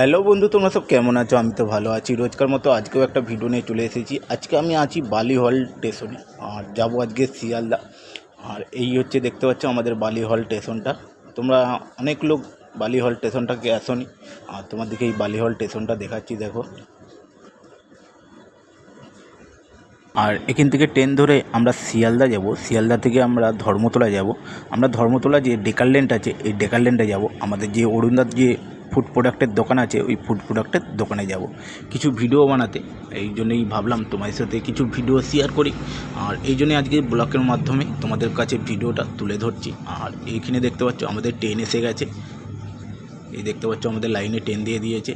Hello বন্ধু, তোমরা সব কেমন আছো? আমি তো ভালো আছি। রোজকার মতো আজকেও একটা ভিডিও নিয়ে চলে এসেছি। আজকে আমি আছি বালি হল স্টেশনে আর যাব আজকে শিয়ালদা। আর এই হচ্ছে দেখতে পাচ্ছ আমাদের বালি হল স্টেশনটা তোমরা অনেক লোক বালি হল স্টেশনটাকে আসনি। আর তোমাদেরকে এই বালি হল স্টেশনটা দেখাচ্ছি, দেখো। আর এখান থেকে ট্রেন ধরে আমরা শিয়ালদা যাব। শিয়ালদা থেকে আমরা ধর্মতলা যাব। আমরা ধর্মতলা যে ডেকারল্যান্ড আছে, এই ডেকারল্যান্ডে যাব। আমাদের যে অরুণদার যে ফুড প্রোডাক্টের দোকান আছে, ওই ফুড প্রোডাক্টের দোকানে যাব। কিছু ভিডিও বানাতে, এই জন্যই ভাবলাম তোমাদের সাথে কিছু ভিডিও শেয়ার করি। আর এই জন্যই আজকে ব্লগের মাধ্যমে তোমাদের কাছে ভিডিওটা তুলে ধরছি। আর এইখানে দেখতে পাচ্ছ, আমাদের ট্রেন এসে গেছে। এই দেখতে পাচ্ছ, আমাদের লাইনে ট্রেন দিয়ে দিয়েছে।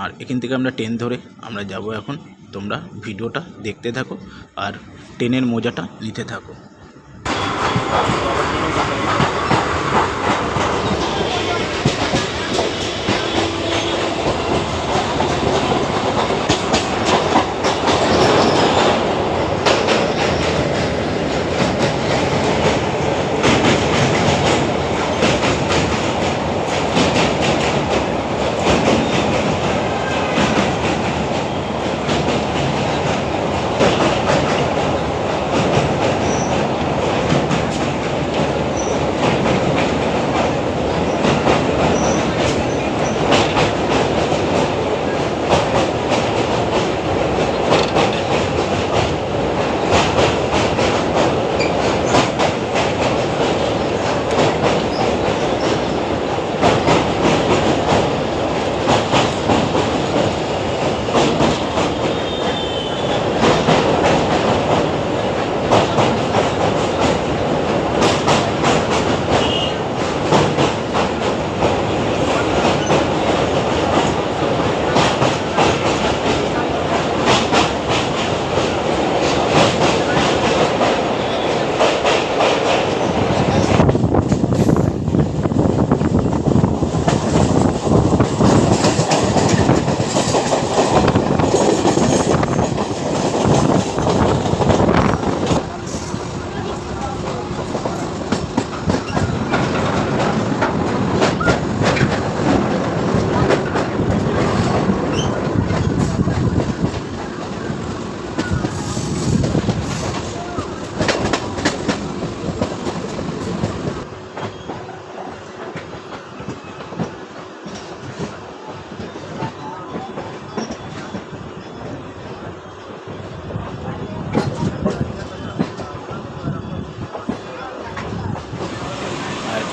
আর এখান থেকে আমরা ট্রেন ধরে আমরা যাব এখন। তোমরা ভিডিওটা দেখতে থাকো আর ট্রেনের মজাটা নিতে থাকো।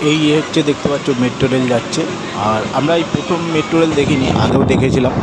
এই হচ্ছে দেখতে পাচ্ছ মেট্রো রেল যাচ্ছে। আর আমরা এই প্রথম মেট্রো রেল দেখিনি, আগেও দেখেছিলাম।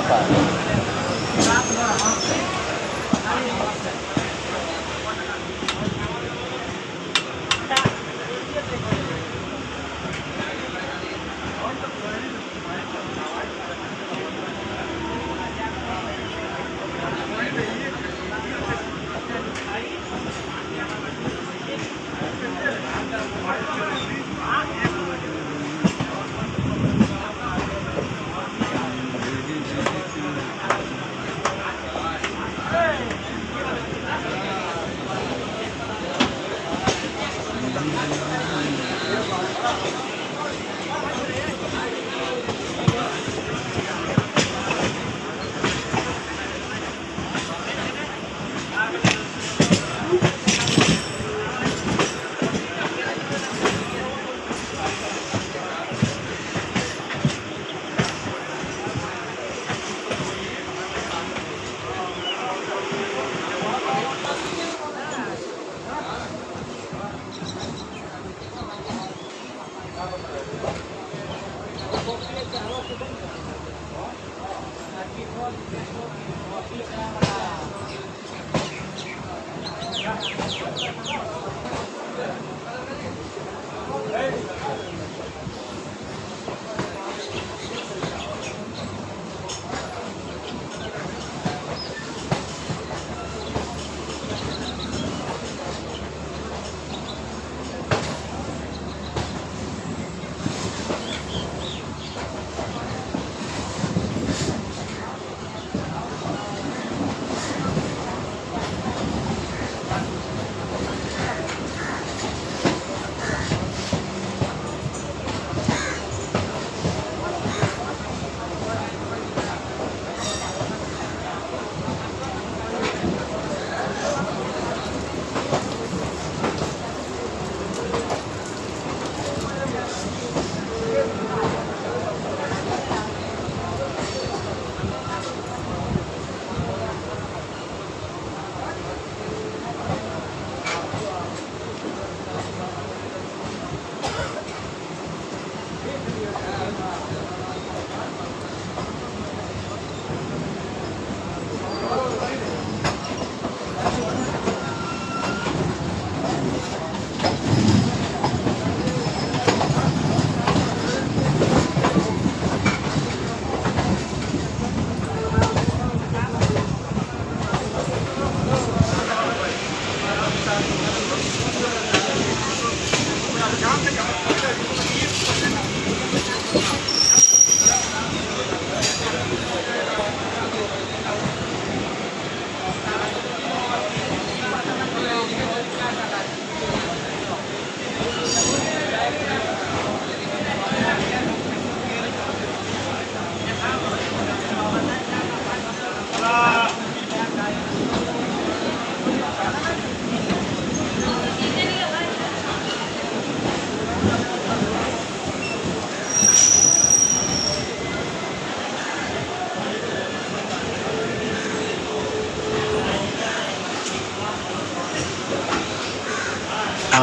rapaz.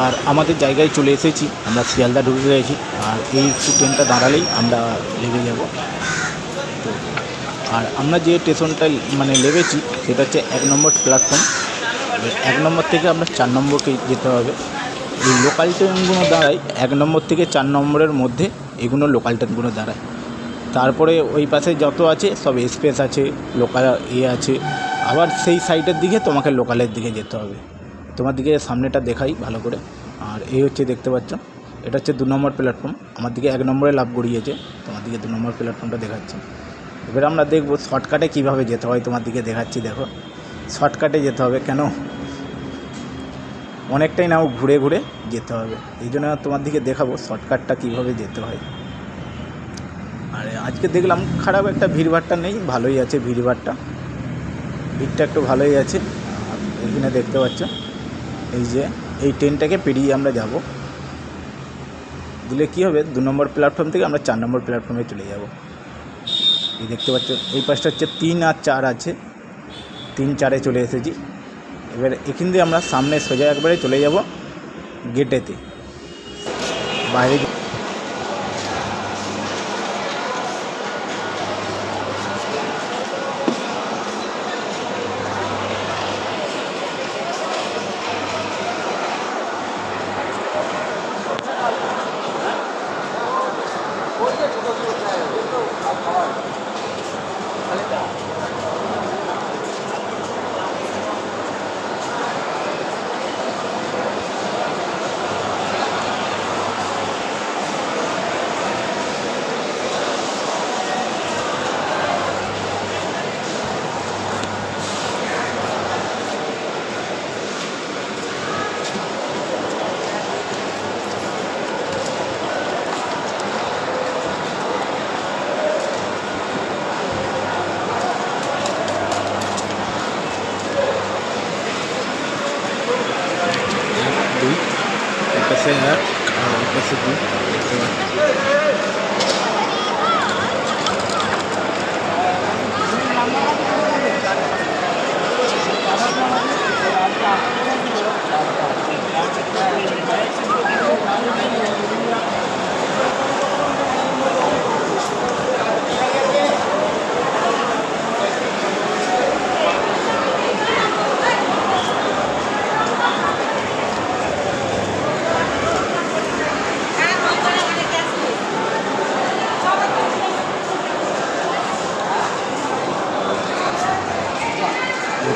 আর আমাদের জায়গায় চলে এসেছি, আমরা শিয়ালদা ঢুকে গেছি। আর এই ট্রেনটা দাঁড়ালেই আমরা লেগে যাব। তো, আর আমরা যে স্টেশনটায় মানে লেগেছি সেটা হচ্ছে এক নম্বর প্ল্যাটফর্ম এক নম্বর থেকে আমরা চার নম্বরকে যেতে হবে। এই লোকাল ট্রেনগুলো দাঁড়ায়, এক নম্বর থেকে চার নম্বরের মধ্যে এগুলো লোকাল ট্রেনগুলো দাঁড়ায়। তারপরে ওই পাশে যত আছে, সব এক্সপ্রেস আছে লোকাল ইয়ে আছে। আবার সেই সাইডের দিকে তোমাকে লোকালের দিকে যেতে হবে। তোমার দিকে সামনেটা দেখাই ভালো করে। আর এই হচ্ছে দেখতে পাচ্ছ, এটা হচ্ছে দু নম্বর প্ল্যাটফর্ম আমার দিকে এক নম্বরে লাভ গড়িয়েছে তোমার দিকে দু নম্বর প্ল্যাটফর্মটা দেখাচ্ছে। এবার আমরা দেখব শর্টকাটে কীভাবে যেতে হয়, তোমার দিকে দেখাচ্ছি, দেখো। শর্টকাটে যেতে হবে কেন? অনেকটাই নাও ঘুরে ঘুরে যেতে হবে। এই জন্য তোমার দিকে দেখাবো শর্টকাটটা কীভাবে যেতে হয়। আর আজকে দেখলাম খারাপ একটা ভিড়ভাড়টা নেই, ভালোই আছে ভিড়ভাড়টা ভিড়টা। একটু ভালোই আছে এখানে দেখতে পাচ্ছ, এই যে এই ট্রেনটাকে পেরিয়ে আমরা যাব। দিলে কী হবে? দু নম্বর প্ল্যাটফর্ম থেকে আমরা চার নম্বর প্ল্যাটফর্মে চলে যাব। এই দেখতে পাচ্ছ, এই পাশটা হচ্ছে তিন আর চার আছে। তিন চারে চলে এসেছি। এবার এখান দিয়ে আমরা সামনে সোজা একবারে চলে যাব গেটেতে। বাইরে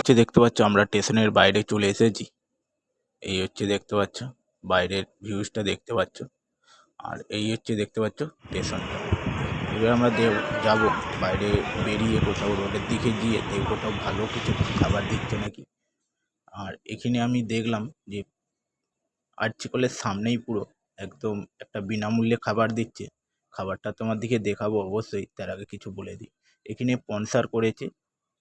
হচ্ছে দেখতে পাচ্ছ আমরা স্টেশনের বাইরে চলে এসেছি। এই হচ্ছে দেখতে পাচ্ছ, বাইরের ভিউজটা দেখতে পাচ্ছ। আর এই হচ্ছে দেখতে পাচ্ছ স্টেশনটা এবার আমরা দেব- যাব। বাইরে বেরিয়ে কোথাও রোডের দিকে গিয়ে দেখব কোথাও ভালো কিছু খাবার দিচ্ছে নাকি? আর এখানে আমি দেখলাম যে আর্চিকলের সামনেই পুরো একদম একটা বিনামূল্যে খাবার দিচ্ছে। খাবারটা তোমার দিকে দেখাবো অবশ্যই, তার আগে কিছু বলে দিই। এখানে স্পন্সার করেছে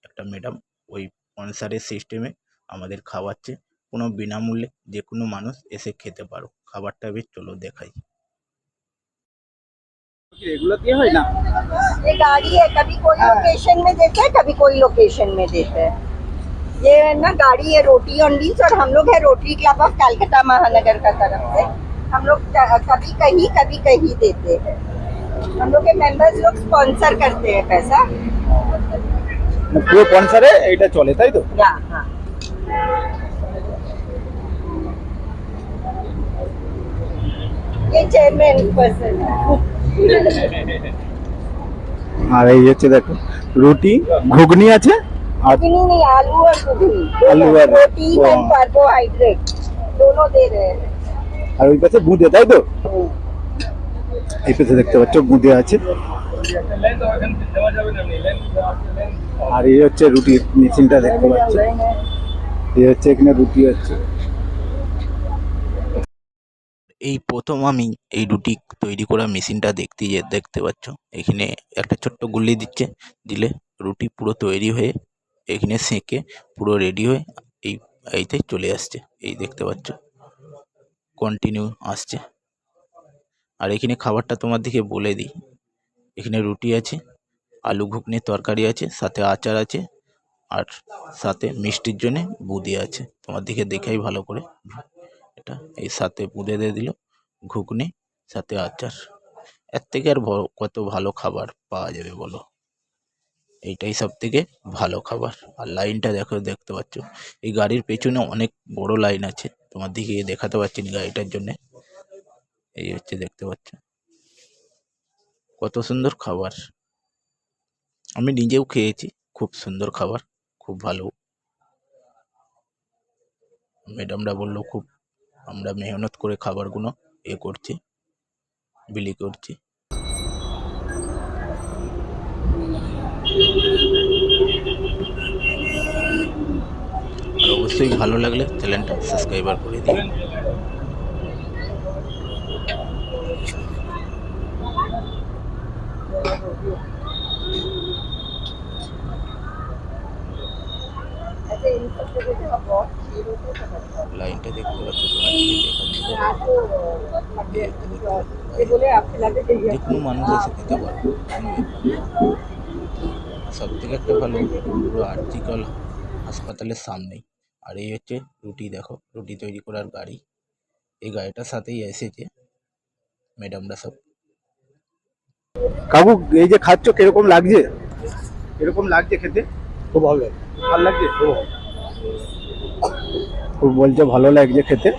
একটা ম্যাডাম ওই স্পন্সারের সিস্টেমে আমাদের খাওয়াচ্ছে কোনো বিনামূল্যে যে কোনো মানুষ এসে খেতে পারো খাবারটা বেশ চলো দেখাই এগুলো দিয়ে হয় না ये गाड़ी है कभी कोई लोकेशन में देता है कभी कोई लोकेशन में देता है ये ना गाड़ी है रोटी ऑन व्हील्स और हम लोग है रोटरी क्लब ऑफ कलकत्ता महानगर का तरफ से हम लोग क- कभी कहीं कभी कहीं देते हैं हम लोग के मेंबर्स लोग स्पॉन्सर करते हैं पैसा মানে পুরো কনসারে এটা চলে তাই তো? হ্যাঁ, হ্যাঁ। আর এই হচ্ছে দেখো রুটি ঘুগনি আছে আর আর ওই পাশে বুঁদে তাই তো? এই পাশে দেখতে পাচ্ছ বুঁদে আছে। আর এই হচ্ছে রুটির মেশিনটা দেখতে পাচ্ছ। এই হচ্ছে এখানে রুটি হচ্ছে। এই প্রথম আমি এই রুটি তৈরি করা মেশিনটা দেখতে যে দেখতে পাচ্ছ? এখানে একটা ছোট্ট গুল্লি দিচ্ছে দিলে রুটি পুরো তৈরি হয়ে এখানে সেঁকে পুরো রেডি হয়ে এই এইতে চলে আসছে। এই দেখতে পাচ্ছ? কন্টিনিউ আসছে। আর এখানে খাবারটা তোমার দিকে বলে দিই। এখানে রুটি আছে, আলু ঘুগনির তরকারি আছে, সাথে আচার আছে, আর সাথে মিষ্টির জন্যে বুঁদি আছে। তোমার দিকে দেখাই ভালো করে। এটা এই সাথে বুঁদে দিয়ে দিল, ঘুগনি, সাথে আচার। এর থেকে আর কত ভালো খাবার পাওয়া যাবে বলো? এইটাই সব থেকে ভালো খাবার। আর লাইনটা দেখো, দেখতে পাচ্ছ? এই গাড়ির পেছনে অনেক বড় লাইন আছে। তোমার দিকে দেখাতে পারছি না গাড়িটার জন্যে। এই হচ্ছে দেখতে পাচ্ছ? কত সুন্দর খাবার। আমি নিজেও খেয়েছি, খুব সুন্দর খাবার, খুব ভালো। ম্যাডামরা বলল, খুব, আমরা মেহনত করে খাবারগুলো এ করছি, বিলি করছি। অবশ্যই ভালো লাগলে চ্যানেলটা সাবস্ক্রাইবার করে দিন লাইনটা দেখতে পাচ্ছি যে কোনো মানুষ এসে খেতে পারবে সব থেকে একটা ভালো পুরো আর্টিকল হাসপাতালের সামনেই। আর এই হচ্ছে রুটি দেখো রুটি তৈরি করার গাড়ি। এই গাড়িটার সাথেই এসেছে ম্যাডামরা সব। কাকু এই যে খাচ্ছ কীরকম লাগছে? এরকম লাগছে খেতে? খুব ভালো ভালো লাগছে? খুব ভালো। বলছে ভালো লাগছে খেতে।